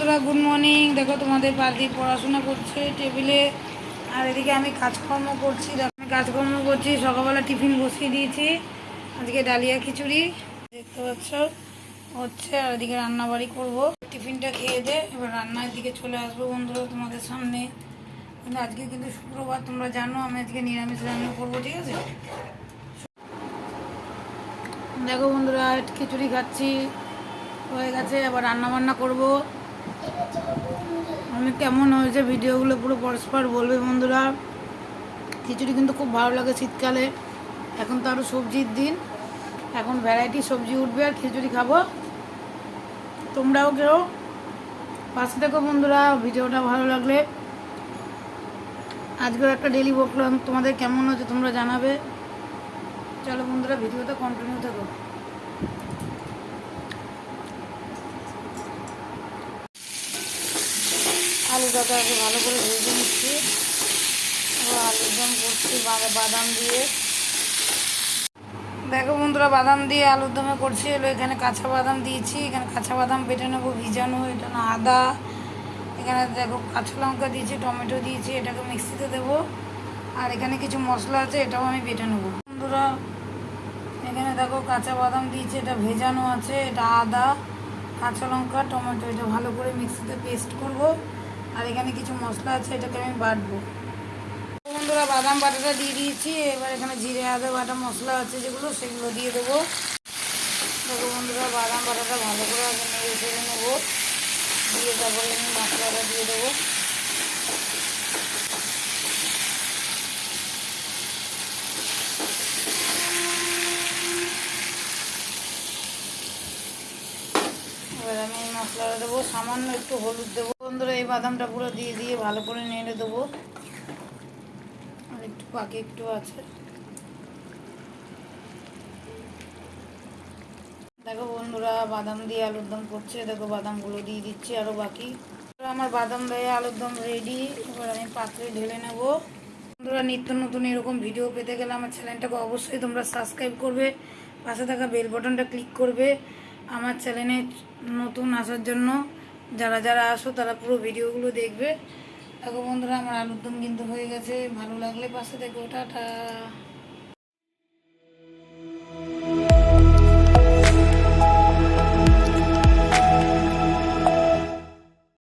বন্ধুরা good morning দেখো, তোমাদের পার্টি পড়াশোনা করছে টেবিলে। আর এদিকে আমি কাজকর্ম করছি। কাজকর্ম করছি। সকালবেলা টিফিন বসিয়ে দিয়েছি। আজকে ডালিয়া খিচুড়ি, দেখতে পাচ্ছ? হচ্ছে, আর এদিকে রান্নাবাড়ি করব। টিফিনটা খেয়ে দে, এবার রান্নার দিকে চলে আসব বন্ধুরা তোমাদের সামনে। কিন্তু আজকে কিন্তু শুক্রবার, তোমরা জানো, আমি আজকে নিরামিষ রান্না করব, ঠিক আছে? দেখো বন্ধুরা, খিচুড়ি খাচ্ছি। হয়ে গেছে আবার রান্না বান্না করব। আমি কেমন হয়েছে? ভিডিওগুলো পুরো পরস্পর বলবে বন্ধুরা। খিচুড়ি কিন্তু খুব ভালো লাগে শীতকালে। এখন তো আরও সবজির দিন। এখন ভ্যারাইটি সবজি উঠবে আর খিচুড়ি খাব। তোমরাও কেউ পাশে দেখো বন্ধুরা, ভিডিওটা ভালো লাগলে। আজকের একটা ডেলি বকলাম তোমাদের কেমন হচ্ছে তোমরা জানাবে। চলো বন্ধুরা, ভিডিওটা কন্টিনিউ থাকো। আলুটাকে আগে ভালো করে ভেজে নিচ্ছি। আবার আলুর দম করছি বাদাম দিয়ে। দেখো বন্ধুরা, বাদাম দিয়ে আলুর দমে করছি। এলো, এখানে কাঁচা বাদাম দিয়েছি। এখানে কাঁচা বাদাম বেটে নেব, ভিজানো। এটা না আদা। এখানে দেখো কাঁচা লঙ্কা দিয়েছি, টমেটো দিয়েছি, এটাকে মিক্সিতে দেবো। আর এখানে কিছু মশলা আছে, এটাও আমি বেটে নেব। বন্ধুরা, এখানে দেখো কাঁচা বাদাম দিয়েছি, এটা ভেজানো আছে, এটা আদা, কাঁচা লঙ্কা, টমেটো, এটা ভালো করে মিক্সিতে পেস্ট করব। আর এখানে কিছু মশলা আছে, এটাকে আমি বাটবো। বন্ধুরা, বাদাম বাটাটা দিয়ে দিয়েছি, এবার এখানে জিরে, আদা বাটা মশলা আছে যেগুলো, সেগুলো দিয়ে দেবো। দেখো বন্ধুরা, বাদাম বাটাটা ভালো করে আগে নেড়ে ছেড়ে নেব। দিয়ে তারপরে আমি মশলাটা দিয়ে দেবো। এবার আমি মশলাটা দেবো, সামান্য একটু হলুদ দেবো। বন্ধুরা, এই বাদামটা পুরো দিয়ে দিয়ে ভালো করে নেড়ে দেবো। আর একটু বাকি একটু আছে। দেখো বন্ধুরা, বাদাম দিয়ে আলুর দম করছে। দেখো বাদামগুলো দিয়ে দিচ্ছি আরও বাকি। আমার বাদাম দিয়ে আলুর দম রেডি এবার আমি পাত্রে ঢেলে নেব। বন্ধুরা, নিত্য নতুন এরকম ভিডিও পেতে গেলে আমার চ্যানেলটাকে অবশ্যই তোমরা সাবস্ক্রাইব করবে। পাশে থাকা বেল বাটনটা ক্লিক করবে। আমার চ্যানেলে নতুন আসার জন্য। যারা যারা আসো, তারা পুরো ভিডিওগুলো দেখবে। দেখো বন্ধুরা, আমার আলুর দম কিন্তু হয়ে গেছে। ভালো লাগলে পাশে দেখো টাটা।